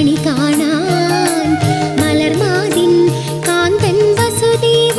மணி கால